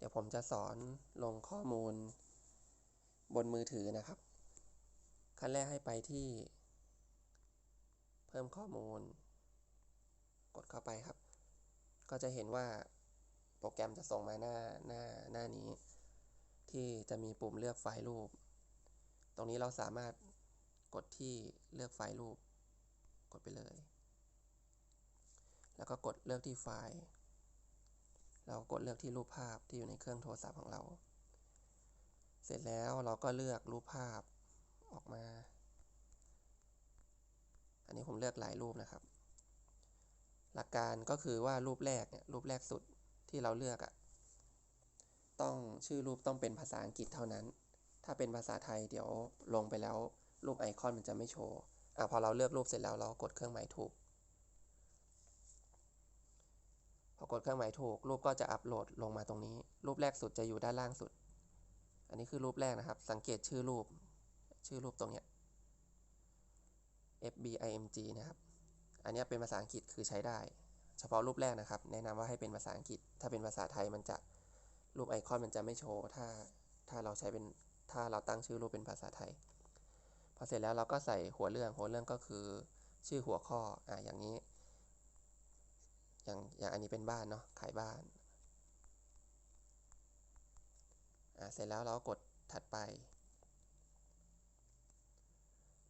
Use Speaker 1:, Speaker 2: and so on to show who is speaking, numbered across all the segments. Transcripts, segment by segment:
Speaker 1: เดี๋ยวผมจะสอนลงข้อมูล บนมือถือนะครับ ขั้นแรกให้ไปที่ เพิ่มข้อมูล กดเข้าไปครับ ก็จะเห็นว่าโปรแกรมจะส่งมาหน้าหน้าหน้านี้ ที่จะมีปุ่มเลือกไฟล์รูป ตรงนี้เราสามารถกดที่เลือกไฟล์รูป กดไปเลย แล้วก็กดเลือกที่ไฟล์ เรากดเลือกที่รูปภาพที่อยู่ในเครื่องโทรศัพท์ของเรา เสร็จแล้วเราก็เลือกรูปภาพออกมา อันนี้ผมเลือกหลายรูปนะครับ หลักการก็คือว่ารูปแรกเนี่ยรูปแรกสุดที่เราเลือกอะต้องชื่อรูปต้องเป็นภาษาอังกฤษเท่านั้น ถ้าเป็นภาษาไทยเดี๋ยวลงไปแล้วรูปไอคอนมันจะไม่โชว์อะพอเราเลือกรูปเสร็จแล้วเรากดเครื่องหมายถูก พอ กดเครื่องหมายถูก รูปก็จะอัปโหลดลงมาตรงนี้ รูปแรกสุดจะอยู่ด้านล่างสุด อันนี้คือรูปแรกนะครับ สังเกตชื่อรูป ชื่อรูปตรงเนี้ย FBIMG นะครับ อันนี้เป็นภาษาอังกฤษคือใช้ได้ เฉพาะรูปแรกนะครับ แนะนำว่าให้เป็นภาษาอังกฤษ ถ้าเป็นภาษาไทยมันจะรูปไอคอนมันจะไม่โชว์ ถ้า ถ้าเราใช้เป็น ถ้าเราตั้งชื่อรูปเป็นภาษาไทย พอเสร็จแล้วเราก็ใส่หัวเรื่อง หัวเรื่องก็คือ ชื่อหัวข้อ อ่าอย่างนี้ อย่างอย่างอันนี้เป็นบ้านเนาะขายบ้านอ่าเสร็จแล้วเราก็กดถัดไป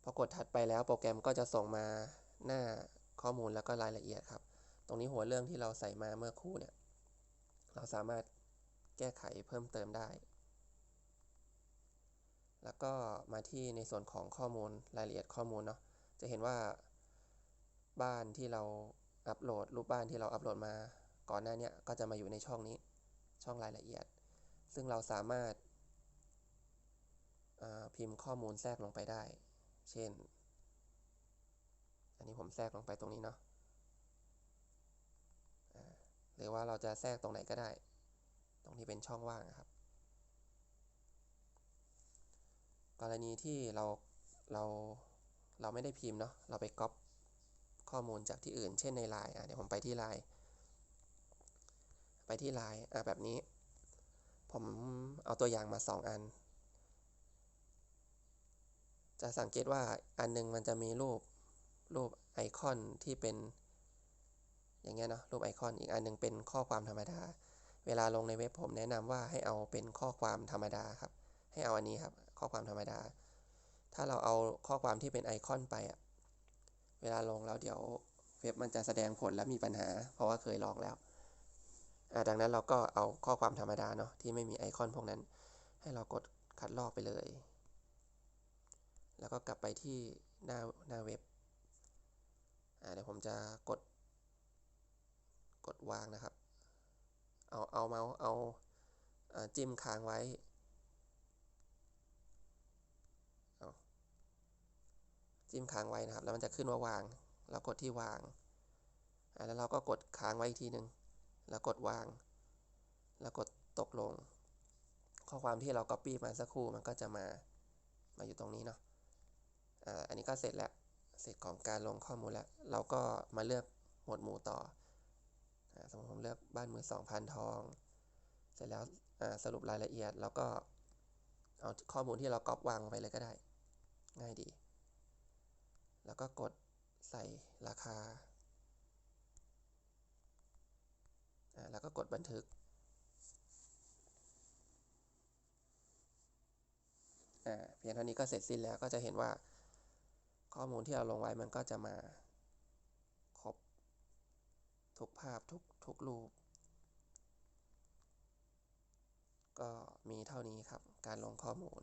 Speaker 1: พอกดถัดไปแล้วโปรแกรมก็จะส่งมาหน้าข้อมูลแล้วก็รายละเอียดครับ ตรงนี้หัวเรื่องที่เราใส่มาเมื่อครู่เนี่ย เราสามารถแก้ไขเพิ่มเติมได้ แล้วก็มาที่ในส่วนของข้อมูลรายละเอียดข้อมูลเนาะ จะเห็นว่าบ้านที่เรา อัปโหลดรูปบ้านที่เราอัปโหลดมาก่อนหน้านี้ก็จะมาอยู่ในช่องนี้ช่องรายละเอียด ซึ่งเราสามารถพิมพ์ข้อมูลแทรกลงไปได้ เช่น อันนี้ผมแทรกลงไปตรงนี้เนาะหรือว่าเราจะแทรกตรงไหนก็ได้ ตรงที่เป็นช่องว่างครับ กรณีที่เราเราเราไม่ได้พิมพ์เนาะเราไปก๊อป ข้อมูลจากที่อื่น เช่นในไลน์เดี๋ยวผมไปที่ไลน์ไปที่ไลน์แบบนี้ ผมเอาตัวอย่างมา 2 อัน จะสังเกตว่าอันนึงมันจะมีรูปรูปไอคอนที่เป็น อย่างเงี้ยเนาะรูปไอคอนอีกอันนึงเป็นข้อความธรรมดา เวลาลงในเว็บผมแนะนำว่าให้เอาเป็นข้อความธรรมดาครับ ให้เอาอันนี้ครับ ข้อความธรรมดา ถ้าเราเอาข้อความที่เป็นไอคอนไปอะ เวลาลงแล้วเดี๋ยวเว็บมันจะแสดงผลและมีปัญหา เพราะว่าเคยลองแล้วดังนั้นเราก็เอาข้อความธรรมดาเนาะที่ไม่มีไอคอนพวกนั้น ให้เรากดคัดลอกไปเลย แล้วก็กลับไปที่หน้าหน้าเว็บเดี๋ยวผมจะกด กดวางนะครับ เอาเอาเมาส์เอาจิ้มค้างไว้ จิ้มค้างไว้นะครับ แล้วมันจะขึ้นว่าวาง เรากดที่วางแล้วเราก็กดค้างไว้อีกทีหนึ่งแล้วกดวาง แล้วกดตกลง ข้อความที่เรา Copy มาสักครู่มันก็จะมามาอยู่ตรงนี้เนาะอันนี้ก็เสร็จแล้วเสร็จของการลงข้อมูลแล้ว เราก็มาเลือกหมวดหมู่ต่อสมมติผมเลือกบ้านมือสองพันทอง เสร็จแล้วสรุปรายละเอียดแล้วก็เอาข้อมูลที่เราก๊อปวางไปเลยก็ได้ ง่ายดี แล้วก็กดใส่ราคา แล้วก็กดบันทึก เพียงเท่านี้ก็เสร็จสิ้นแล้วก็จะเห็นว่าข้อมูลที่เราลงไว้มันก็จะมาครบทุกภาพทุกทุกรูป ก็มีเท่านี้ครับการลงข้อมูล